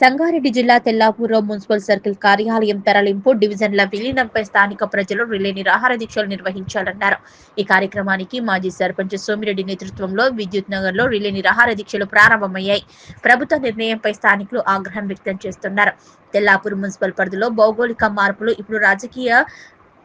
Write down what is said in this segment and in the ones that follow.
సంగారెడ్డి జిల్లా తెల్లాపూర్లో municipal circle కార్యాలయం తరలింపు డివిజన్ల విలీనంపై స్థానిక ప్రజలు రిలే నిరాహార దీక్షలు నిర్వహించాలన్నారు. ఈ కార్యక్రమానికి మాజీ సర్పంచ్ సోమిరెడ్డి నేతృత్వంలో విద్యుత్ నగర్లో రిలే నిరాహార దీక్షలు ప్రారంభమయ్యాయి. ప్రభుత్వ నిర్ణయంపై స్థానికులు ఆగ్రహం వ్యక్తం చేస్తున్నారు. తెల్లాపూర్ మున్సిపల్ పరిధిలో భౌగోళిక మార్పులు ఇప్పుడు రాజకీయ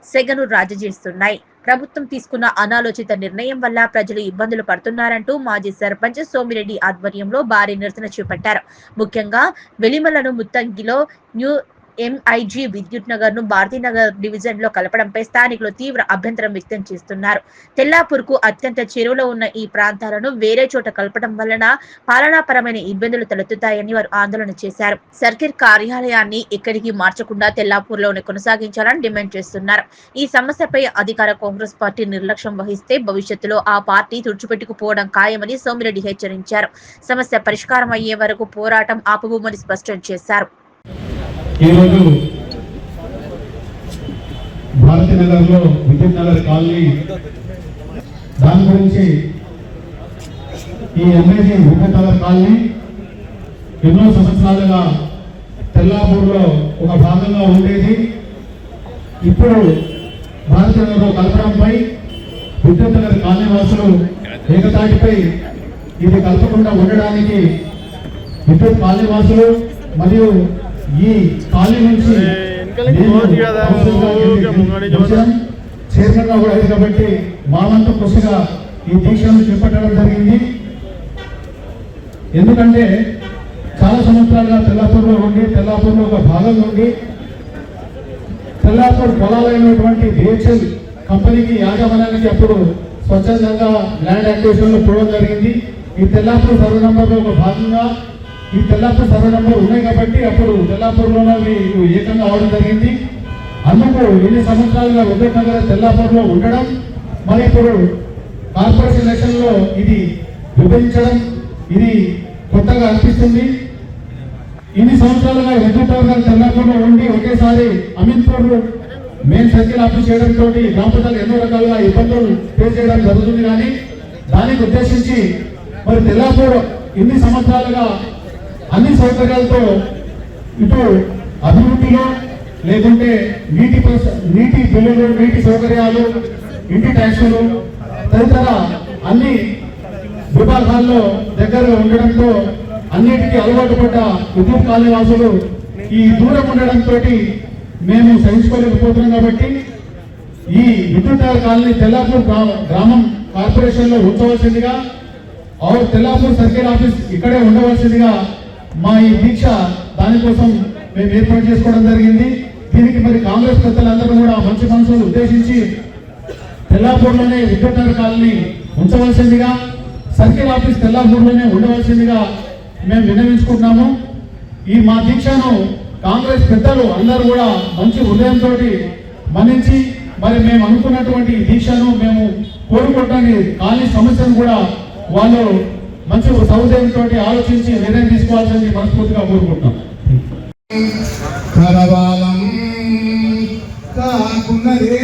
సెగను రాజజేస్తున్నాయి. ప్రభుత్వం తీసుకున్న అనాలోచిత నిర్ణయం వల్ల ప్రజలు ఇబ్బందులు పడుతున్నారంటూ మాజీ సర్పంచ్ సోమిరెడ్డి ఆధ్వర్యంలో భారీ నిరసన చేపట్టారు. ముఖ్యంగా వెలిమలను ముత్తంగిలో న్యూ ఎంఐజీ విద్యుత్ నగర్ను భారతీనగర్ డివిజన్లో కలపడంపై స్థానికులు తీవ్ర అభ్యంతరం వ్యక్తం చేస్తున్నారు. తెల్లాపూర్కు అత్యంత చెరువులో ఉన్న ఈ ప్రాంతాలను వేరే చోట కలపడం వలన పాలనాపరమైన ఇబ్బందులు తలెత్తుతాయని వారు ఆందోళన చేశారు. సర్కిల్ కార్యాలయాన్ని ఎక్కడికి మార్చకుండా తెల్లాపూర్లోనే కొనసాగించాలని డిమాండ్ చేస్తున్నారు. ఈ సమస్యపై అధికార కాంగ్రెస్ పార్టీ నిర్లక్ష్యం వహిస్తే భవిష్యత్తులో ఆ పార్టీ తుడిచిపెట్టుకుపోవడం ఖాయమని సోమిరెడ్డి హెచ్చరించారు. సమస్య పరిష్కారం అయ్యే వరకు పోరాటం ఆపబోమని స్పష్టం చేశారు. ఈరోజు భారతీ నగర్లో విద్యుత్ నగర్ కాలనీ దాని గురించి ఈ ఎంఏజీ విద్యుత్ నగర్ కాలనీ ఎన్నో సంవత్సరాలుగా తెల్లాపూర్లో ఒక భాగంగా ఉండేది. ఇప్పుడు భారతీ నగర్ కలపడంపై విద్యుత్ నగర్ కాలనీ వాసులు ఏకతాటిపై ఇది కలపకుండా ఉండడానికి విద్యుత్ కాలనీ వాసులు మరియు ఈ కాలనీ నుంచి. చైర్మన్గా కూడా అయింది కాబట్టి మా వంతు కృషిగా ఈ దీక్షను చేపట్టడం జరిగింది ఎందుకంటే చాలా సంవత్సరాలుగా తెల్లాపూర్లో ఉండి తెల్లాపూర్లో ఒక భాగం ఉండి తెల్లాపూర్ పొలాలైనటువంటి బిహెచ్ఎల్ కంపెనీకి యాజమాన్యానికి అప్పుడు స్వచ్ఛందంగా ల్యాండ్ యాక్టివేషన్లో చూడడం జరిగింది ఈ తెల్లాపూర్ సర్వే నంబర్లో ఒక భాగంగా ఈ తెల్లాపూర్ సర్వే నెంబర్ ఉన్నాయి కాబట్టి అప్పుడు తెల్లాపూర్లోనే వీరు ఏకంగా అవడం జరిగింది. అందుకు ఎన్ని సంవత్సరాలుగా ఉదయ్ నగర్ తెల్లాపూర్లో ఉండడం మరి ఇప్పుడు కార్పొరేషన్ ఎలక్షన్లో ఇది విభజించడం ఇది కొత్తగా అనిపిస్తుంది. ఇన్ని సంవత్సరాలుగా విద్యుత్ తెల్లాపూర్లో ఉండి ఒకేసారి అమీన్పూర్ మెయిన్ సర్కిల్ ఆఫీస్ చేయడంతో గ్రామ ఎన్నో రకాలుగా ఇబ్బందులు ఫేస్ చేయడం జరుగుతుంది కానీ దానికి ఉద్దేశించి మరి తెల్లాపూర్ ఇన్ని సంవత్సరాలుగా అన్ని సౌకర్యాలతో ఇటు అభివృద్ధిలో లేకుంటే నీటి నీటి బిల్లులు నీటి సౌకర్యాలు ఇంటి ట్యాక్సులు తదితర అన్ని విభాగాల్లో దగ్గర ఉండడంతో అన్నిటికీ అలవాటు పడ్డ విద్యుత్ కాలనీవాసులు ఈ దూరం ఉండడంతో మేము సహించుకోలేకపోతున్నాం కాబట్టి ఈ విద్యుత్ కాలనీ తెల్లాపూర్ గ్రామం కార్పొరేషన్లో ఉంచవలసిందిగా ఆర్ తెల్లాపూర్ సర్కిల్ ఆఫీస్ ఇక్కడే ఉండవలసిందిగా మా ఈ దీక్ష దానికోసం మేము ఏర్పాటు చేసుకోవడం జరిగింది. దీనికి మరి కాంగ్రెస్ పెద్దలందరూ కూడా మంచి మనసులు ఉద్దేశించి తెల్లాపూర్లోనే విభజన కాలనీ ఉంచవలసిందిగా సర్కిల్ ఆఫీస్ తెల్లాపూర్లోనే ఉండవలసిందిగా మేము విన్నవించుకుంటున్నాము. ఈ మా దీక్షను కాంగ్రెస్ పెద్దలు అందరూ కూడా మంచి హృదయంతో మన్నించి మరి మేము అనుకున్నటువంటి దీక్షను మేము కోరుకోవటానికి కాలనీ సమస్యను కూడా వాళ్ళు మంచి సౌదయంతో ఆలోచించి నిర్ణయం తీసుకోవాల్సింది మనస్ఫూర్తిగా కోరుకుంటున్నాం. కరవాలం కాకున్నదే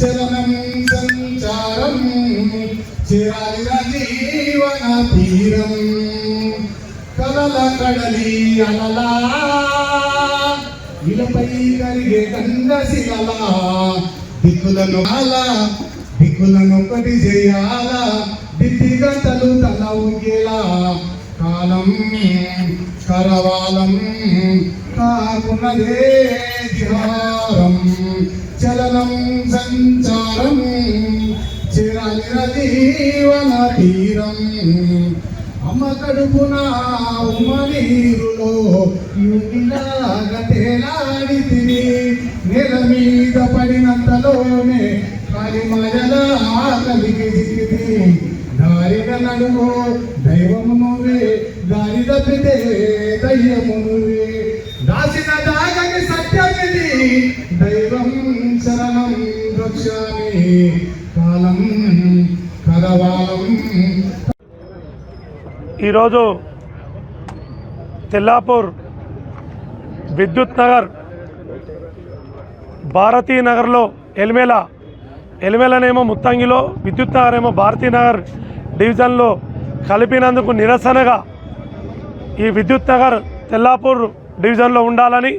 చలనం సంచారం చిరాలిన జీవన తీరం కలల కడలి అలలా ఇలపై కరిగే గంగశిలలా దిక్కులను అలా దిక్కులను ఒకటి చేయాల? దిద్ది గంటలు తల ఊగేలా? కాలం కరవాలం కాకున్నదే దిహారం చలనం సంచారం చిరలిన జీవన తీరం. అమ్మ కడుపున ఉమ నీరులో యుగిలాగా తేలాడితిని నెల మీద పడినంతలోనే కలిమయ ఆకలికి దారిన నడుము దైవము నువ్వే దారి తప్పితే దయ్యము నువ్వే దాగని సత్యమిది దైవం శరణం రక్షామి కాలం కరవాలం ఈరోజు తెల్లాపూర్ విద్యుత్ నగర్ భారతీ నగర్లో ఎలిమేలనేమో ముత్తంగిలో విద్యుత్ నగర్ ఏమో డివిజన్లో కలిపినందుకు నిరసనగా ఈ విద్యుత్ నగర్ తెల్లాపూర్ డివిజన్లో ఉండాలని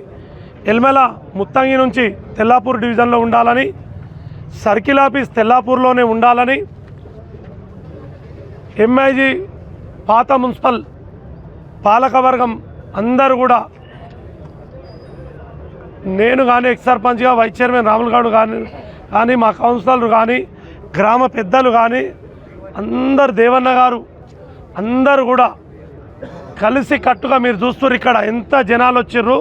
ఎల్మెల ముత్తంగి నుంచి తెల్లాపూర్ డివిజన్లో ఉండాలని సర్కిల్ ఆఫీస్ తెల్లాపూర్లోనే ఉండాలని ఎంఐజీ పాత మున్సిపల్ పాలకవర్గం అందరూ కూడా నేను కానీ ఎక్స్ సర్పంచ్గా వైస్ చైర్మన్ రాములు గారు కానీ కానీ మా కౌన్సిలర్లు కానీ గ్రామ పెద్దలు కానీ అందరు దేవన్న గారు అందరు కూడా కలిసి కట్టుగా మీరు చూస్తున్నారు ఇక్కడ. ఎంత జనాలు వచ్చిర్రు?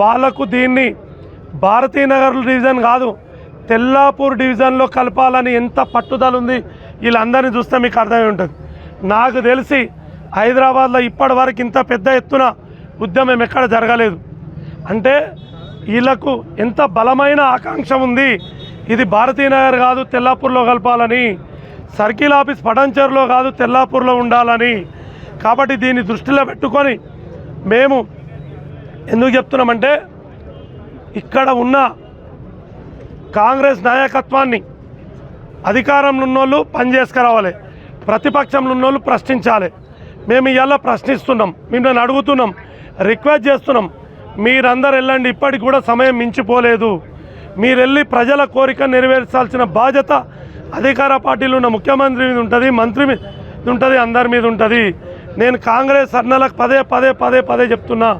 వాళ్ళకు దీన్ని భారతీనగర్ డివిజన్ కాదు తెల్లాపూర్ డివిజన్లో కలపాలని ఎంత పట్టుదల ఉంది వీళ్ళందరినీ చూస్తే మీకు అర్థమై ఉంటుంది. నాకు తెలిసి హైదరాబాద్లో ఇప్పటి వరకు ఇంత పెద్ద ఎత్తున ఉద్యమం ఎక్కడ జరగలేదు. అంటే వీళ్ళకు ఎంత బలమైన ఆకాంక్ష ఉంది ఇది భారతీనగర్ కాదు తెల్లాపూర్లో కలపాలని. సర్కిల్ ఆఫీస్ పటంచర్లో కాదు తెల్లాపూర్లో ఉండాలని. కాబట్టి దీన్ని దృష్టిలో పెట్టుకొని మేము ఎందుకు చెప్తున్నామంటే ఇక్కడ ఉన్న కాంగ్రెస్ నాయకత్వాన్ని అధికారంలో ఉన్నోళ్ళు పని చేసుకురావాలి. ప్రతిపక్షంలో ఉన్నోళ్ళు ప్రశ్నించాలి. మేము ఇవాళ ప్రశ్నిస్తున్నాం మిమ్మల్ని అడుగుతున్నాం రిక్వెస్ట్ చేస్తున్నాం. మీరందరు వెళ్ళండి ఇప్పటికి కూడా సమయం మించిపోలేదు. మీరెళ్ళి ప్రజల కోరిక నెరవేర్చాల్సిన బాధ్యత అధికార పార్టీలు ఉన్న ముఖ్యమంత్రి మీద ఉంటుంది మంత్రి మీద ఉంటుంది అందరి మీద ఉంటుంది. నేను కాంగ్రెస్ అన్నలకు పదే పదే పదే పదే చెప్తున్నా.